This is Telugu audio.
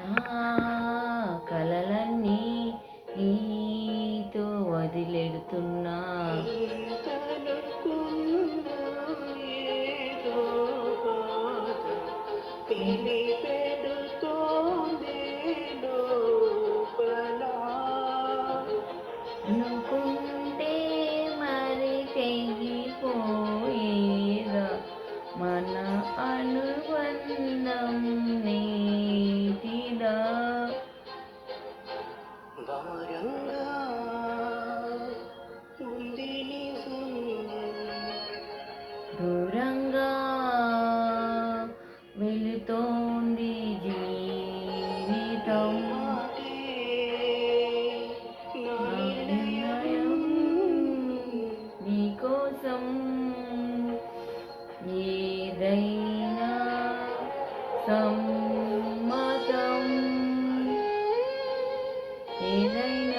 నా కలలన్నీ నీతో వదిలెడుతున్నా. అనుకుంటే మరి తెగిపోయేదా? మన అనుబంధం భారంగా ఉంది నిజం. దూరంగా వెళుతోంది జీవితం నీకోసం ఏదైనా సమ్మతం ఏదైనా